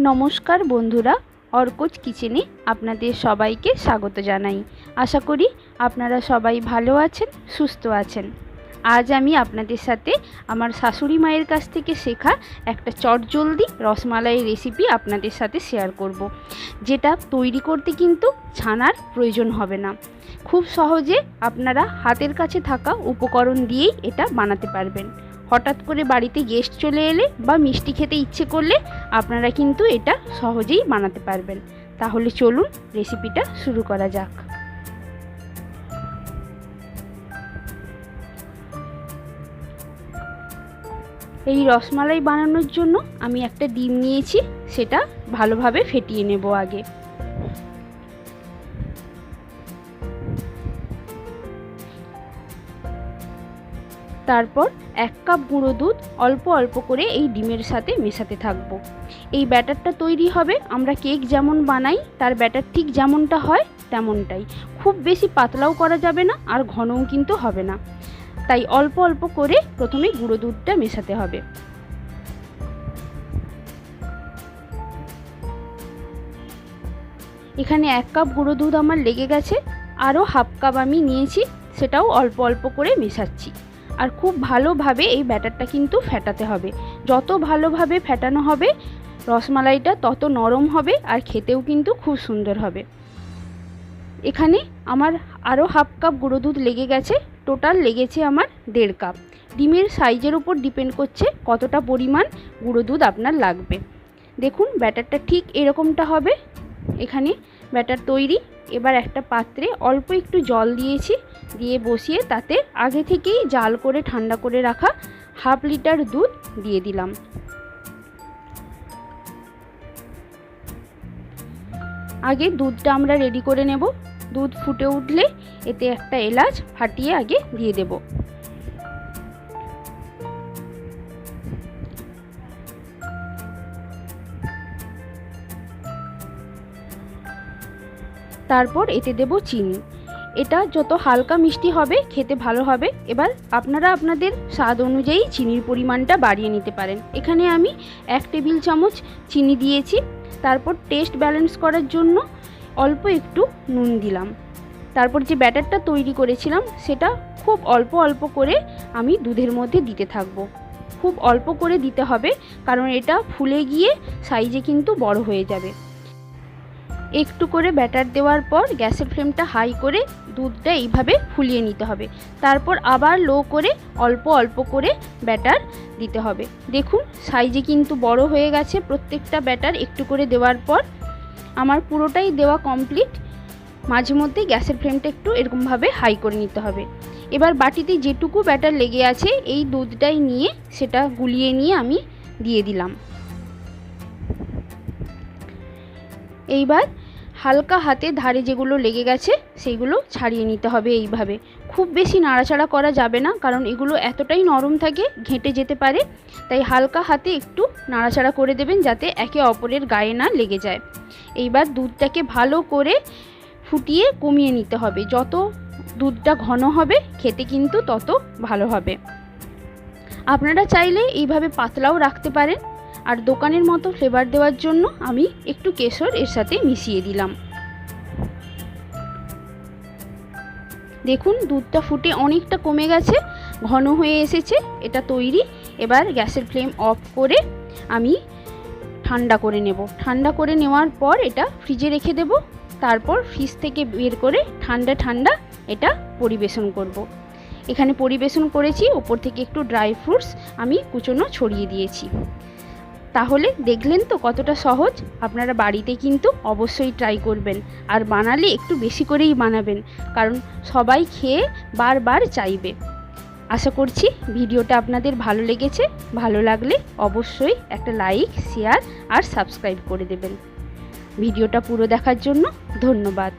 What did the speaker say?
নমস্কার বন্ধুরা, অর্কজ কিচেনে আপনাদের সবাইকে স্বাগত জানাই। আশা করি আপনারা সবাই ভালো আছেন, সুস্থ আছেন। আজ আমি আপনাদের সাথে আমার শাশুড়ি মায়ের কাছ থেকে শেখা একটা চটজলদি রসমালাই রেসিপি আপনাদের সাথে শেয়ার করব। যেটা তৈরি করতে কিন্তু ছানার প্রয়োজন হবে না। খুব সহজে আপনারা হাতের কাছে থাকা উপকরণ দিয়েই এটা বানাতে পারবেন। হঠাৎ করে বাড়িতে গেস্ট চলে এলে বা মিষ্টি খেতে ইচ্ছে করলে আপনারা কিন্তু এটা সহজেই বানাতে পারবেন। তাহলে চলুন রেসিপিটা শুরু করা যাক। এই রসমালাই বানানোর জন্য আমি একটা ডিম নিয়েছি, সেটা ভালোভাবে ফেটিয়ে নেব আগে। তারপর এক কাপ গুঁড়ো দুধ অল্প অল্প করে এই ডিমের সাথে মেশাতে থাকব। এই ব্যাটারটা তৈরি হবে, আমরা কেক যেমন বানাই, তার ব্যাটার ঠিক যেমনটা হয়, তেমনটাই। খুব বেশি পাতলাও করা যাবে না আর ঘনও কিন্তু হবে না। তাই অল্প অল্প করে প্রথমে গুঁড়ো দুধটা মেশাতে হবে। এখানে এক কাপ গুঁড়ো দুধ আমার লেগে গেছে, আরও হাফ কাপ আমি নিয়েছি, সেটাও অল্প অল্প করে মেশাচ্ছি। আর খুব ভালোভাবে এই ব্যাটারটা কিন্তু ফেটাতে হবে। যত ভালোভাবে ফেটানো হবে, রসমালাইটা তত নরম হবে আর খেতেও কিন্তু খুব সুন্দর হবে। এখানে আমার আরও হাফ কাপ গুঁড়ো দুধ লেগে গেছে, টোটাল লেগেছে আমার দেড় কাপ। ডিমের সাইজের উপর ডিপেন্ড করছে কতটা পরিমাণ গুঁড়ো দুধ আপনার লাগবে। দেখুন, ব্যাটারটা ঠিক এরকমটা হবে। এখানে ব্যাটার তৈরি এবার একটা পাত্রে অল্প একটু জল দিয়েছি, দিয়ে বসিয়ে তাতে আগে থেকেই জাল করে ঠান্ডা করে রাখা হাফ লিটার দুধ দিয়ে দিলাম। আগে দুধটা আমরা রেডি করে নেব। দুধ ফুটে উঠলে এতে একটা এলাচ ফাটিয়ে আগে দিয়ে দেব। তারপর এতে দেব চিনি। এটা যত হালকা মিষ্টি হবে, খেতে ভালো হবে, এবার আপনারা আপনাদের স্বাদ অনুযায়ী চিনির পরিমাণটা বাড়িয়ে নিতে পারেন। এখানে আমি এক টেবিল চামচ চিনি দিয়েছি। তারপর টেস্ট ব্যালেন্স করার জন্য অল্প একটু নুন দিলাম। তারপর যে ব্যাটারটা তৈরি করেছিলাম, সেটা খুব অল্প অল্প করে আমি দুধের মধ্যে দিতে থাকব। খুব অল্প করে দিতে হবে, কারণ এটা ফুলে গিয়ে সাইজে কিন্তু বড় হয়ে যাবে। একটু করে ব্যাটার দেওয়ার পর গ্যাসের ফ্লেমটা হাই করে দুধটা এইভাবে ফুলিয়ে নিতে হবে। তারপর আবার লো করে অল্প অল্প করে ব্যাটার দিতে হবে। দেখুন, সাইজে কিন্তু বড় হয়ে গেছে প্রত্যেকটা ব্যাটার একটু করে দেওয়ার পর। আমার পুরোটাই দেওয়া কমপ্লিট। মাঝে মধ্যে গ্যাসের ফ্লেমটা একটু এরকমভাবে হাই করে নিতে হবে। এবার বাটিতে যেটুকু ব্যাটার লেগে আছে, এই দুধটাই নিয়ে সেটা গুলিয়ে নিয়ে আমি দিয়ে দিলাম। এইবার হালকা হাতে ধারে যেগুলো লেগে গেছে, সেইগুলো ছাড়িয়ে নিতে হবে এইভাবে। খুব বেশি নাড়াচাড়া করা যাবে না, কারণ এগুলো এতটাই নরম থাকে, ঘেঁটে যেতে পারে। তাই হালকা হাতে একটু নাড়াচাড়া করে দেবেন যাতে একে অপরের গায়ে না লেগে যায়। এইবার দুধটাকে ভালো করে ফুটিয়ে কমিয়ে নিতে হবে। যত দুধটা ঘন হবে, খেতে কিন্তু তত ভালো হবে। আপনারা চাইলে এইভাবে পাতলাও রাখতে পারেন। আর দোকানের মতো ফ্লেভার দেওয়ার জন্য আমি একটু কেশর এর সাথে মিশিয়ে দিলাম। দেখুন, দুধটা ফুটে অনেকটা কমে গেছে, ঘন হয়ে এসেছে, এটা তৈরি। এবার গ্যাসের ফ্লেম অফ করে আমি ঠান্ডা করে নেব। ঠান্ডা করে নেওয়ার পর এটা ফ্রিজে রেখে দেব। তারপর ফ্রিজ থেকে বের করে ঠান্ডা ঠান্ডা এটা পরিবেশন করব। এখানে পরিবেশন করেছি ওপর থেকে একটু ড্রাই ফ্রুটস আমি কুচনো ছড়িয়ে দিয়েছি। তাহলে দেখলেন তো কতটা সহজ। আপনারা বাড়িতে কিন্তু অবশ্যই ট্রাই করবেন। আর বানালে একটু বেশি করেই বানাবেন। কারণ সবাই খেয়ে বারবার চাইবে। আশা করছি ভিডিওটা আপনাদের ভালো লেগেছে। ভালো লাগলে অবশ্যই একটা লাইক শেয়ার আর সাবস্ক্রাইব করে দেবেন। ভিডিওটা পুরো দেখার জন্য ধন্যবাদ।